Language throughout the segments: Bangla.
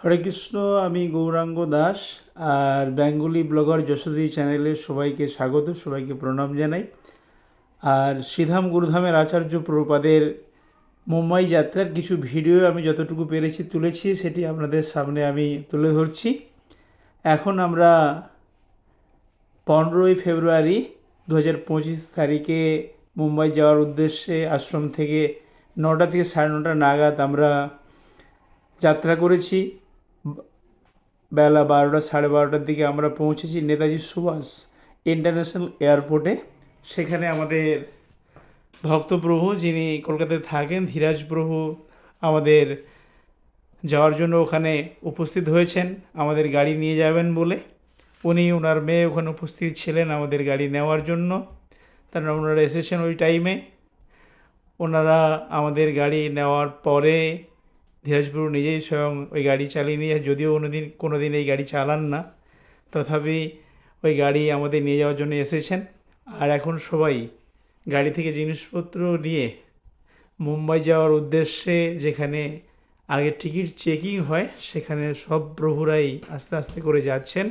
হরে কৃষ্ণ, আমি গৌরাঙ্গ দাস আর বেঙ্গলি ব্লগার যশোদী চ্যানেলে সবাইকে স্বাগত, সবাইকে প্রণাম জানাই। আর শ্রীধাম গুরুধামের আচার্য প্রপাদের মুম্বাই যাত্রার কিছু ভিডিও আমি যতটুকু পেরেছি তুলেছি, সেটি আপনাদের সামনে আমি তুলে ধরছি। এখন আমরা পনেরোই ফেব্রুয়ারি দু হাজার পঁচিশ তারিখে মুম্বাই যাওয়ার উদ্দেশ্যে আশ্রম থেকে নটা থেকে সাড়ে নটা নাগাদ আমরা যাত্রা করেছি। বেলা বারোটা, সাড়ে বারোটার দিকে আমরা পৌঁছেছি নেতাজি সুভাষ ইন্টারন্যাশনাল এয়ারপোর্টে। সেখানে আমাদের ভক্তপ্রভু যিনি কলকাতায় থাকেন, ধীরাজ প্রভু আমাদের যাওয়ার জন্য ওখানে উপস্থিত হয়েছেন, আমাদের গাড়ি নিয়ে যাবেন বলে। উনি ওনার মেয়ে ওখানে উপস্থিত ছিলেন আমাদের গাড়ি নেওয়ার জন্য। তারা ওনারা এসেছেন ওই টাইমে ওনারা আমাদের গাড়ি নেওয়ার পরে ধীরাজপুর নিজেই স্বয়ং ওই গাড়ি চালিয়ে নিয়ে যদিও কোনোদিন কোনো দিন এই গাড়ি চালান না, তথাপি ওই গাড়ি আমাদের নিয়ে যাওয়ার জন্য এসেছেন। আর এখন সবাই গাড়ি থেকে জিনিসপত্র নিয়ে মুম্বাই যাওয়ার উদ্দেশ্যে যেখানে আগে টিকিট চেকিং হয়, সেখানে সব প্রভুরাই আস্তে আস্তে করে যাচ্ছেন।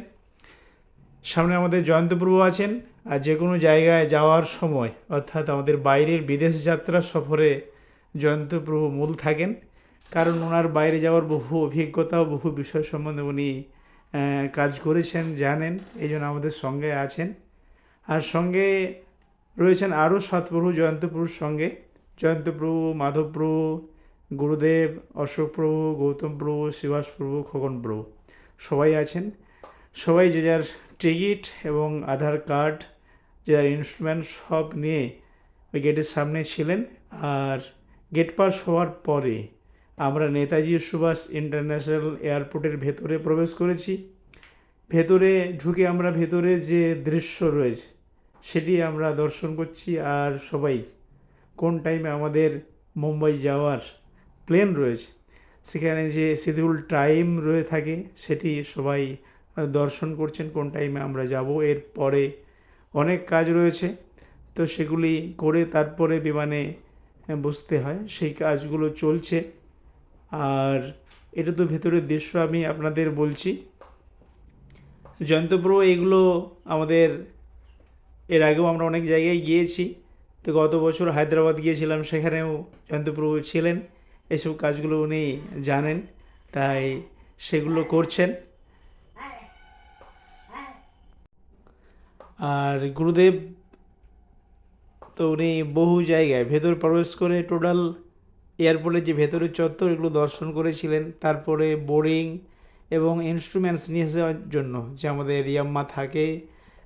সামনে আমাদের জয়ন্ত প্রভু আছেন। আর যে কোনো জায়গায় যাওয়ার সময়, অর্থাৎ আমাদের বাইরের বিদেশ যাত্রা সফরে জয়ন্ত প্রভু মূল থাকেন। কারণ ওনার বাইরে যাওয়ার বহু অভিজ্ঞতা বহু বিষয় সম্বন্ধে উনি কাজ করেছেন, জানেন এই জন্য আমাদের সঙ্গে আছেন। আর সঙ্গে রয়েছেন আরও সৎপ্রভু, জয়ন্তপ্রভুর সঙ্গে। জয়ন্তপ্রভু, মাধবপ্রভু, গুরুদেব, অশোকপ্রভু, গৌতমপ্রভু শিবাসপ্রভু প্রভু শিবাস প্রভু খগন প্রভু সবাই আছেন। সবাই যে যার টিকিট এবং আধার কার্ড, যে যার ইনস্ট্রুমেন্ট সব নিয়ে ওই গেটের সামনে ছিলেন। আর গেট পাস হওয়ার পরে আমরা নেতাজি সুভাষ ইন্টারন্যাশনাল এয়ারপোর্টের ভেতরে প্রবেশ করেছি। ভেতরে ঢুকে আমরা ভেতরে যে দৃশ্য রয়েছে, সেটি আমরা দর্শন করছি। আর সবাই, কোন টাইমে আমাদের মুম্বাই যাওয়ার প্লেন রয়েছে, সেখানে যে শিডিউল টাইম রয়ে থাকে, সেটি সবাই দর্শন করছেন কোন টাইমে আমরা যাব। এর পরে অনেক কাজ রয়েছে, তো সেগুলি করে তারপরে বিমানে বসতে হয়। সেই কাজগুলো চলছে। আর এটা তো ভেতরের দৃশ্য আমি আপনাদের বলছি। জয়ন্তপ্রভু এগুলো আমাদের, এর আগেও আমরা অনেক জায়গায় গিয়েছি। তো গত বছর হায়দ্রাবাদ গিয়েছিলাম, সেখানেও জয়ন্তপ্রভু ছিলেন। এসব কাজগুলো উনি জানেন, তাই সেগুলো করছেন। আর গুরুদেব তো উনি বহু জায়গায়, ভেতর প্রবেশ করে টোটাল এয়ারপোর্টের যে ভেতরের চত্বর, এগুলো দর্শন করেছিলেন। তারপরে বোরিং এবং ইনস্ট্রুমেন্টস নিয়ে যাওয়ার জন্য যে আমাদের রিয়াম্মা থাকে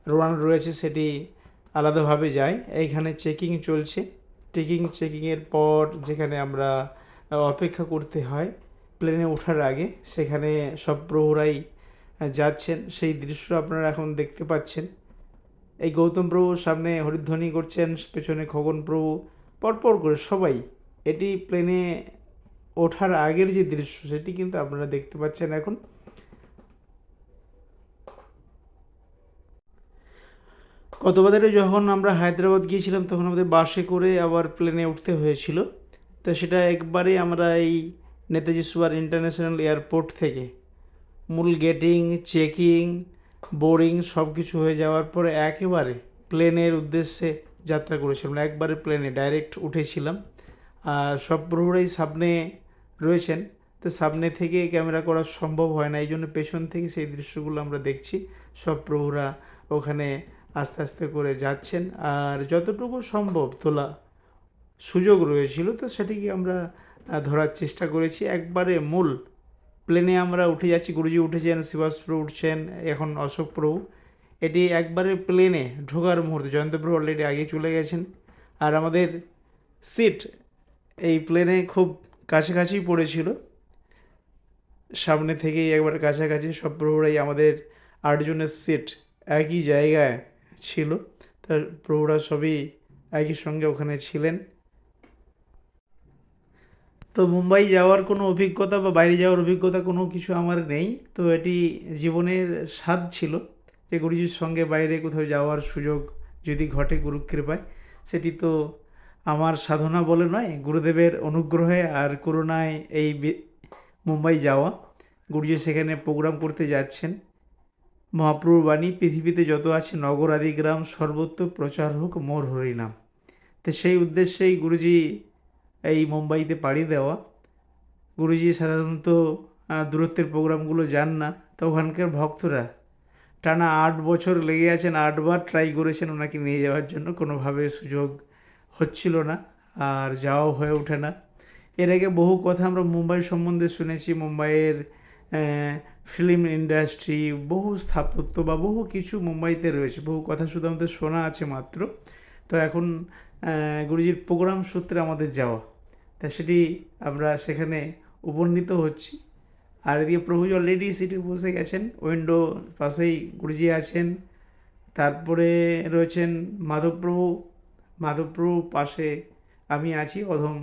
রোয়ান রয়েছে, সেটি আলাদাভাবে যায়। এইখানে চেকিং চলছে। চেকিং চেকিংয়ের পর যেখানে আমরা অপেক্ষা করতে হয় প্লেনে ওঠার আগে, সেখানে সব প্রভুরাই যাচ্ছেন। সেই দৃশ্য আপনারা এখন দেখতে পাচ্ছেন। এই গৌতম প্রভুর সামনে হরিধ্বনি করছেন, পেছনে খগন প্রভু, পরপর করে সবাই এটি প্লেনে ওঠার আগের যে দৃশ্য, সেটি কিন্তু আপনারা দেখতে পাচ্ছেন এখন। গতবারে যখন আমরা হায়দ্রাবাদ গিয়েছিলাম, তখন আমাদের বাসে করে আবার প্লেনে উঠতে হয়েছিল। তো সেটা একবারে আমরা এই নেতাজি সুভাষ ইন্টারন্যাশনাল এয়ারপোর্ট থেকে। মূল গেটিং, চেকিং বোর্ডিং সব কিছু হয়ে যাওয়ার পরে একেবারে প্লেনের উদ্দেশ্যে যাত্রা করেছিলাম। একবারে প্লেনে ডাইরেক্ট উঠেছিলাম। সব প্রভুরাই সামনে রয়েছেন। তো সামনে থেকে ক্যামেরা করা সম্ভব হয় না এই জন্য পেছন থেকে সেই দৃশ্যগুলো আমরা দেখছি। সব প্রভুরা ওখানে আস্তে আস্তে করে যাচ্ছেন। আর যতটুকু সম্ভব তোলা সুযোগ রয়েছিল, তো সেটিকে আমরা ধরার চেষ্টা করেছি। একবারে মূল প্লেনে আমরা উঠে যাচ্ছি। গুরুজি উঠেছেন শিবাসপ্রভু উঠছেন, এখন অশোক প্রভু। এটি একবারে প্লেনে ঢোকার মুহূর্তে। জয়ন্তপ্রভু অলরেডি আগে চলে গেছেন। আর আমাদের সিট এই প্লেনে খুব কাছাকাছি পড়েছিল। সামনে থেকেই একবার কাছাকাছি সব প্রভুরাই আমাদের আটজনের সিট একই জায়গায় ছিল। তার প্রভুরা সবই একই সঙ্গে ওখানে ছিলেন। তো মুম্বাই যাওয়ার কোনো অভিজ্ঞতা বা বাইরে যাওয়ার অভিজ্ঞতা কোনো কিছু আমার নেই। তো এটি জীবনের স্বাদ ছিল যে গুরুজির সঙ্গে বাইরে কোথাও যাওয়ার সুযোগ যদি ঘটে গুরুকৃপায় সেটি তো আমার সাধনা বলে নয়, গুরুদেবের অনুগ্রহে আর করুণায় এই মুম্বাই যাওয়া। গুরুজি সেখানে প্রোগ্রাম করতে যাচ্ছেন। মহাপ্রভুর বাণী, পৃথিবীতে যত আছে নগর আদি গ্রাম সর্বত্র প্রচার হোক, মোর হরিনাম। তো সেই উদ্দেশ্যেই গুরুজি এই মুম্বাইতে পাড়ি দেওয়া। গুরুজি সাধারণত দূরত্বের প্রোগ্রামগুলো যান না, তো ওখানকার ভক্তরা টানা আট বছর লেগে আছেন, আটবার ট্রাই করেছেন ওনাকে নিয়ে যাওয়ার জন্য। কোনোভাবে সুযোগ হচ্ছিল না, আর যাওয়াও হয়ে ওঠে না। এর আগে বহু কথা আমরা মুম্বাই সম্বন্ধে শুনেছি। মুম্বাইয়ের ফিল্ম ইন্ডাস্ট্রি বহু স্থাপত্য বা বহু কিছু মুম্বাইতে রয়েছে। বহু কথা শুধু আমাদের শোনা আছে মাত্র। তো এখন গুরুজির প্রোগ্রাম সূত্রে আমাদের যাওয়া। তা সেটি আমরা সেখানে উপনীত হচ্ছি। আর এদিকে প্রভু অলরেডি সিটে বসে গেছেন উইন্ডো পাশেই গুরুজি আছেন। তারপরে রয়েছেন মাধবপ্রভু মাধবপ্রভু পাশে আমি আছি, অধম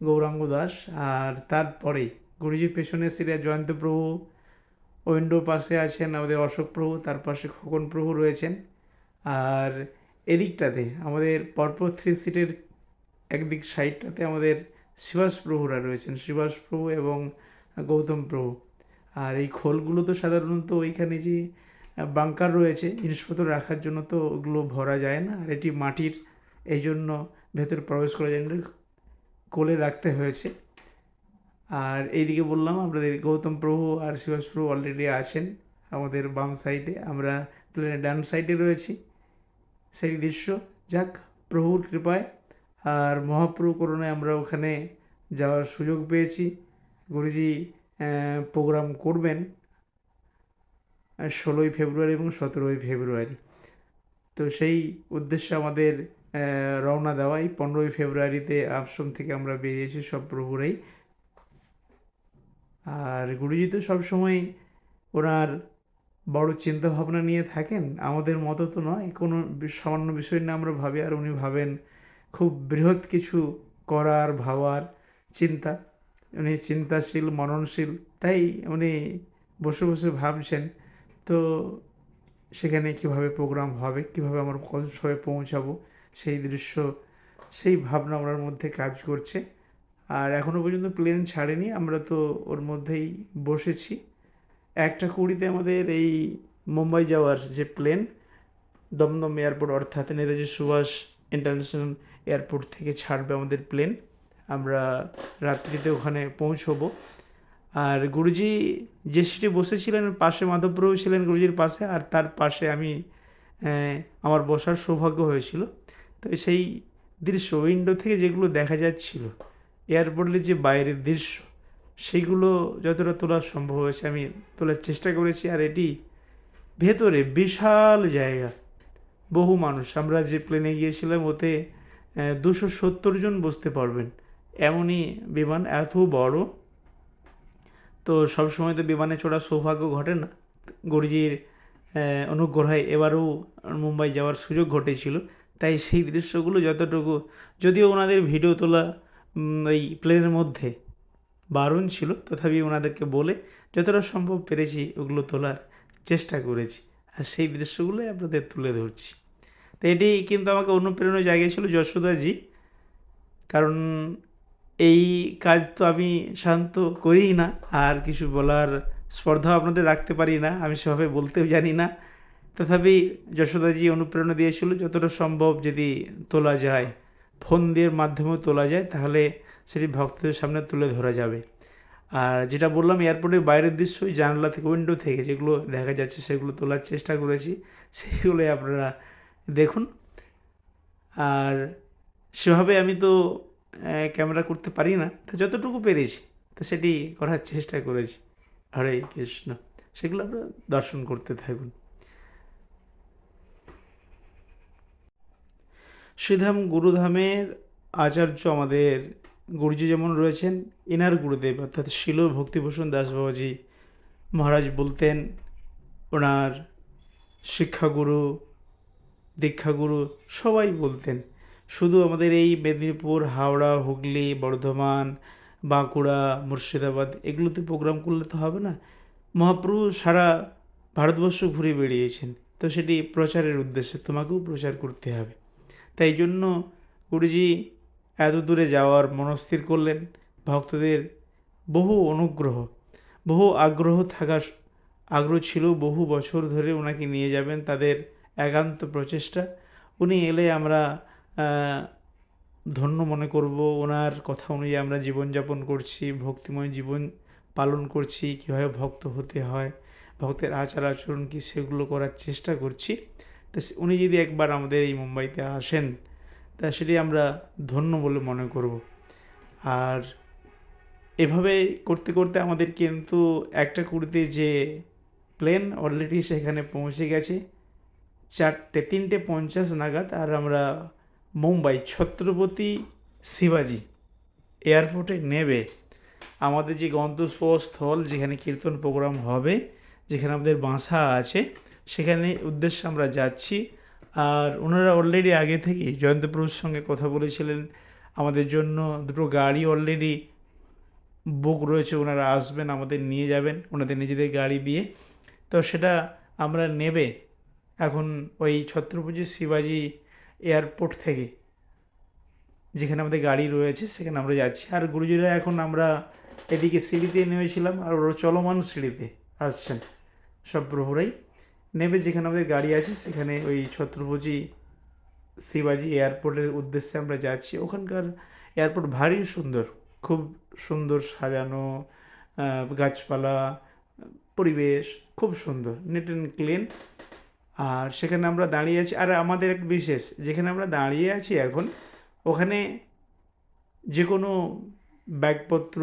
গৌরাঙ্গ দাস। আর তারপরে গুরুজির পেছনে সিটে জয়ন্ত প্রভু পাশে আছেন আমাদের অশোক প্রভু তার পাশে খোকন প্রভু রয়েছেন। আর এদিকটাতে আমাদের পরপর থ্রি সিটের একদিক সাইডটাতে আমাদের শিবাস প্রভুরা রয়েছেন শিবাস প্রভু এবং গৌতম প্রভু আর এই খোলগুলো তো সাধারণত ওইখানে যে বাংকার রয়েছে, জিনিসপত্র রাখার জন্য তো ওগুলো ভরা যায় না। আর এটি মাটির এই জন্য ভেতরে প্রবেশ করে যায় না কোলে রাখতে হয়েছে। আর এইদিকে বললাম আমাদের গৌতম প্রভু আর শিবাস প্রভু অলরেডি আছেন আমাদের বাম সাইডে আমরা প্লেনের ডান সাইডে রয়েছি। সেই দৃশ্য যাক, প্রভুর কৃপায় আর মহাপ্রভু করুণায় আমরা ওখানে যাওয়ার সুযোগ পেয়েছি। গুরুজি প্রোগ্রাম করবেন ষোলোই ফেব্রুয়ারি এবং সতেরোই ফেব্রুয়ারি। তো সেই উদ্দেশ্যে আমাদের রওনা দেওয়াই। পনেরোই ফেব্রুয়ারিতে আশ্রম থেকে আমরা বেরিয়েছি সব প্রভুরাই আর গুরুজি তো সবসময় ওনার বড় চিন্তা ভাবনা নিয়ে থাকেন। আমাদের মতো তো নয়। কোনো সামান্য বিষয় না আমরা ভাবি, আর উনি ভাবেন খুব বৃহৎ কিছু করার, ভাবার চিন্তা। উনি চিন্তাশীল, মননশীল, তাই উনি বসে বসে ভাবছেন, তো সেখানে কীভাবে প্রোগ্রাম হবে, কীভাবে আমরা কত সময় পৌঁছাবো। সেই দৃশ্য, সেই ভাবনা ওনার মধ্যে কাজ করছে। আর এখনও পর্যন্ত প্লেন ছাড়েনি, আমরা তো ওর মধ্যেই বসেছি। একটা কুড়িতে আমাদের এই মুম্বাই যাওয়ার যে প্লেন দমদম এয়ারপোর্ট, অর্থাৎ নেতাজি সুভাষ ইন্টারন্যাশনাল এয়ারপোর্ট থেকে ছাড়বে আমাদের প্লেন আমরা রাত্রিতে ওখানে পৌঁছবো। আর গুরুজি যে সিটে বসেছিলেন, পাশে মাধবপ্রভু ছিলেন গুরুজির পাশে, আর তার পাশে আমি আমার বসার সৌভাগ্য হয়েছিল। তো সেই দৃশ্য উইন্ডো থেকে যেগুলো দেখা যাচ্ছিল এয়ারপোর্টের যে বাইরের দৃশ্য সেইগুলো যতটা তোলা সম্ভব হয়েছে আমি তোলার চেষ্টা করেছি। আর এটি ভেতরে বিশাল জায়গা। বহু মানুষ, আমরা যে প্লেনে গিয়েছিলাম, ওতে দুশো সত্তর জন বসতে পারবেন। এমনই বিমান, এত বড়। তো সব সময় তো বিমানে চড়ার সৌভাগ্য ঘটে না। গুরুজির অনুগ্রহে এবারও মুম্বাই যাওয়ার সুযোগ ঘটেছিল। তাই সেই দৃশ্যগুলো যতটুকু, যদিও ওনাদের ভিডিও তোলা ওই প্লেনের মধ্যে বারণ ছিল, তথাপি ওনাদেরকে বলে যতটা সম্ভব পেরেছি ওগুলো তোলার চেষ্টা করেছি। আর সেই দৃশ্যগুলোই আপনাদের তুলে ধরছি। তো এটি কিন্তু আমাকে অনুপ্রেরণার জায়গা ছিল যশোদাজি কারণ এই কাজ তো আমি শান্ত করিই না। আর কিছু বলার স্পর্ধা আপনাদের রাখতে পারি না, আমি সেভাবে বলতেও জানি না। তথাপি যশোদাজি অনুপ্রেরণা দিয়েছিল, যতটা সম্ভব যদি তোলা যায় ফোন দিয়ে মাধ্যমেও তোলা যায়, তাহলে সেটি ভক্তদের সামনে তুলে ধরা যাবে। আর যেটা বললাম, এয়ারপোর্টের বাইরের দৃশ্য জানলা থেকে উইন্ডো থেকে যেগুলো দেখা যাচ্ছে, সেগুলো তোলার চেষ্টা করেছি, সেগুলোই আপনারা দেখুন। আর সেভাবে আমি তো ক্যামেরা করতে পারি না, তো যতটুকু পেরেছি, তো সেটি করার চেষ্টা করেছি। হরে কৃষ্ণ। সেগুলো আপনারা দর্শন করতে থাকুন। শ্রীধাম গুরুধামের আচার্য আমাদের গুরুজি যেমন রয়েছেন ইনার গুরুদেব অর্থাৎ শিল ভক্তিভূষণ দাস বাবাজি মহারাজ বলতেন, ওনার শিক্ষাগুরু, দীক্ষাগুরু সবাই বলতেন, শুধু আমাদের এই মেদিনীপুর, হাওড়া, হুগলি, বর্ধমান বাঁকুড়া, মুর্শিদাবাদ, এগুলোতে প্রোগ্রাম করলে তো হবে না। মহাপ্রভু সারা ভারতবর্ষ ঘুরে বেরিয়েছেন তো সেটি প্রচারের উদ্দেশ্যে তোমাকেও প্রচার করতে হবে। তাই জন্য গুরুজি এত দূরে যাওয়ার মনস্থির করলেন ভক্তদের বহু অনুগ্রহ, বহু আগ্রহ থাকা আগ্রহ ছিল, বহু বছর ধরে ওনাকে নিয়ে যাবেন তাদের একান্ত প্রচেষ্টা। উনি এলে আমরা ধন্য মনে করব। ওনার কথা অনুযায়ী আমরা জীবনযাপন করছি, ভক্তিময় জীবন পালন করছি, কীভাবে ভক্ত হতে হয়, ভক্তের আচার আচরণ কী সেগুলো করার চেষ্টা করছি। তা উনি যদি একবার আমাদের এই মুম্বাইতে আসেন, তা সেটি আমরা ধন্য বলে মনে করব। আর এভাবে করতে করতে আমাদের কিন্তু একটা কুড়িতে যে প্লেন অলরেডি সেখানে পৌঁছে গেছে, চারটে, তিনটে পঞ্চাশ নাগাদ, আর আমরা মুম্বাই ছত্রপতি শিবাজি এয়ারপোর্টে নেবে। আমাদের যে গন্তব্যস্থল যেখানে কীর্তন প্রোগ্রাম হবে, যেখানে আমাদের বাসা আছে, সেখানে উদ্দেশ্যে আমরা যাচ্ছি। আর ওনারা অলরেডি আগে থেকে জয়ন্তপ্রভুর সঙ্গে কথা বলেছিলেন। আমাদের জন্য দুটো গাড়ি অলরেডি বুক রয়েছে, ওনারা আসবেন, আমাদের নিয়ে যাবেন, ওনাদের নিজেদের গাড়ি দিয়ে। তো সেটা আমরা নেবে। এখন ওই ছত্রপতি শিবাজি এয়ারপোর্ট থেকে। যেখানে আমাদের গাড়ি রয়েছে, সেখানে আমরা যাচ্ছি। আর গুরুজিরা এখন আমরা এদিকে সিঁড়িতে নেমেছিলাম, আর ওরা চলমান সিঁড়িতে আসছেন। সব প্রভুরাই নেবে যেখানে আমাদের গাড়ি আছে, সেখানে ওই ছত্রপতি শিবাজি এয়ারপোর্টের উদ্দেশ্যে আমরা যাচ্ছি। ওখানকার এয়ারপোর্ট ভারী সুন্দর, খুব সুন্দর সাজানো গাছপালা, পরিবেশ খুব সুন্দর নিট অ্যান্ড ক্লিন আর সেখানে আমরা দাঁড়িয়ে আছি, আর আমাদের এক বিশেষ, যেখানে আমরা দাঁড়িয়ে আছি এখন, ওখানে যে কোনো ব্যাগপত্র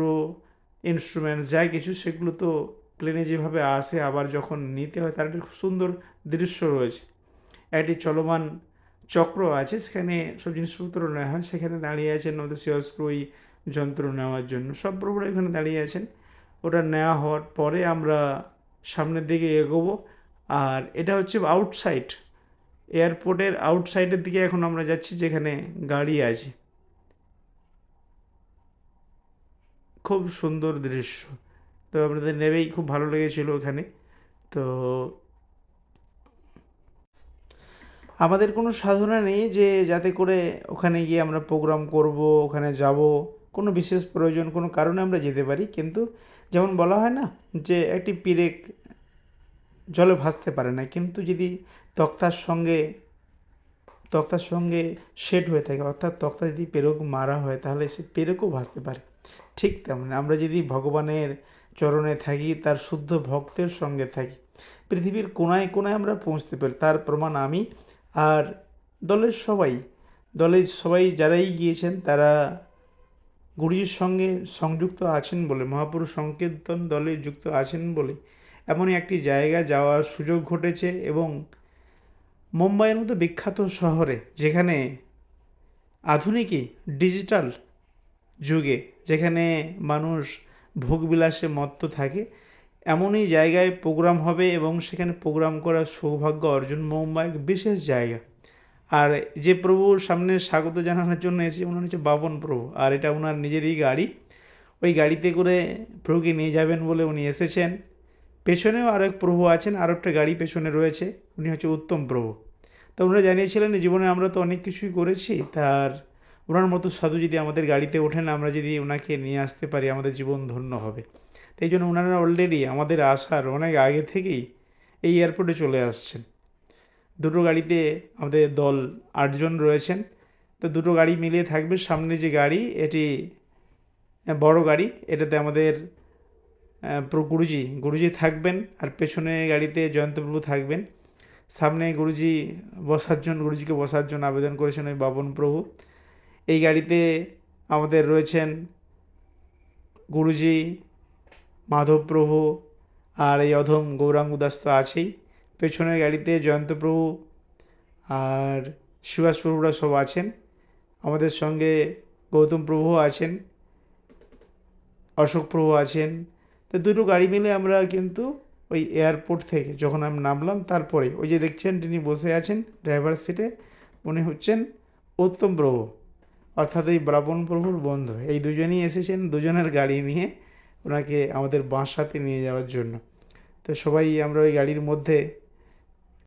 ইনস্ট্রুমেন্টস যা কিছু, সেগুলো তো প্লেনে যেভাবে আসে, আবার যখন নিতে হয়, তার একটা খুব সুন্দর দৃশ্য রয়েছে। একটি চলমান চক্র আছে, সেখানে সব জিনিসপত্র নেওয়া হয়, সেখানে দাঁড়িয়ে আছেন আমাদের শিবস্ক্র ওই যন্ত্র নেওয়ার জন্য। সব প্রভুরা এখানে দাঁড়িয়ে আছেন। ওটা নেওয়া হওয়ার পরে আমরা সামনের দিকে এগোবো আর এটা হচ্ছে আউটসাইড এয়ারপোর্টের আউটসাইডের দিকে এখন আমরা যাচ্ছি যেখানে গাড়ি আছে। খুব সুন্দর দৃশ্য। তো আপনাদের নেবেই, খুব ভালো লেগেছিল ওখানে। তো আমাদের কোনো সাধনা নেই যে যাতে করে ওখানে গিয়ে আমরা প্রোগ্রাম করব, ওখানে যাব। কোনো বিশেষ প্রয়োজন, কোনো কারণে আমরা যেতে পারি। কিন্তু যেমন বলা হয় না যে একটি পিরেক জলে ভাসতে পারে না। কিন্তু যদি তক্তার সঙ্গে তক্তার সঙ্গে শেড হয়ে থাকে, অর্থাৎ তক্তা যদি পেরক, মারা হয়, তাহলে সে পেরকও ভাসতে পারে। ঠিক তেমন আমরা যদি ভগবানের চরণে থাকি, তার শুদ্ধ ভক্তের সঙ্গে থাকি, পৃথিবীর কোনায় কোনায় আমরা পৌঁছতে পারি, তার প্রমাণ আমি আর দলের সবাই দলের সবাই যারাই গিয়েছেন, তারা গুরুজির সঙ্গে সংযুক্ত আছেন বলে, মহাপুরুষ সংকীর্তন দলে যুক্ত আছেন বলে এমনই একটি জায়গা যাওয়ার সুযোগ ঘটেছে এবং মুম্বাইয়ের মতো বিখ্যাত শহরে যেখানে আধুনিকই ডিজিটাল যুগে যেখানে মানুষ ভোগবিলাসে মত্ত থাকে, এমনই জায়গায় প্রোগ্রাম হবে এবং সেখানে প্রোগ্রাম করার সৌভাগ্য অর্জন মুম্বাই বিশেষ জায়গা। আর যে প্রভুর সামনে স্বাগত জানানোর জন্য এসে উনি হচ্ছে বাবন প্রভু। আর এটা ওনার নিজেরই গাড়ি। ওই গাড়িতে করে প্রভুকে নিয়ে যাবেন বলে উনি এসেছেন। পেছনেও আরেক প্রভু আছেন আর একটা গাড়ি পেছনে রয়েছে, উনি হচ্ছে উত্তম প্রভু। তো ওনারা জানিয়েছিলেন জীবনে আমরা তো অনেক কিছুই করেছি, তার ওনার মতো সাধু যদি আমাদের গাড়িতে ওঠেন, আমরা যদি ওনাকে নিয়ে আসতে পারি, আমাদের জীবন ধন্য হবে। তাই জন্য ওনারা অলরেডি আমাদের আসার অনেক আগে থেকেই এই এয়ারপোর্টে চলে আসছেন। দুটো গাড়িতে আমাদের দল আটজন রয়েছেন, তো দুটো গাড়ি মিলিয়ে থাকবে। সামনে যে গাড়ি, এটি বড় গাড়ি, এটাতে আমাদের গুরুজি গুরুজি থাকবেন আর পেছনে গাড়িতে জয়ন্তপ্রভু থাকবেন। সামনে গুরুজি বসার জন্য, গুরুজিকে বসার জন্য আবেদন করেছেন ওই বাবন প্রভু। এই গাড়িতে আমাদের রয়েছেন গুরুজি মাধব প্রভু আর এই অধম গৌরাঙ্গ দাস তো আছেই। পেছনের গাড়িতে জয়ন্তপ্রভু আর সুভাষ প্রভুরা সব আছেন। আমাদের সঙ্গে গৌতম প্রভু আছেন, অশোক প্রভু আছেন তো দুটো গাড়ি মিলে আমরা কিন্তু ওই এয়ারপোর্ট থেকে যখন আমি নামলাম, তারপরে ওই যে দেখছেন তিনি বসে আছেন ড্রাইভার সিটে উনি হচ্ছেন উত্তম প্রভু। অর্থাৎ এই ব্রাহ্মণ প্রভুর বন্ধু। এই দুজনেই এসেছেন, দুজনের গাড়ি নিয়ে ওনাকে আমাদের বাসাতে নিয়ে যাওয়ার জন্য। তো সবাই আমরা ওই গাড়ির মধ্যে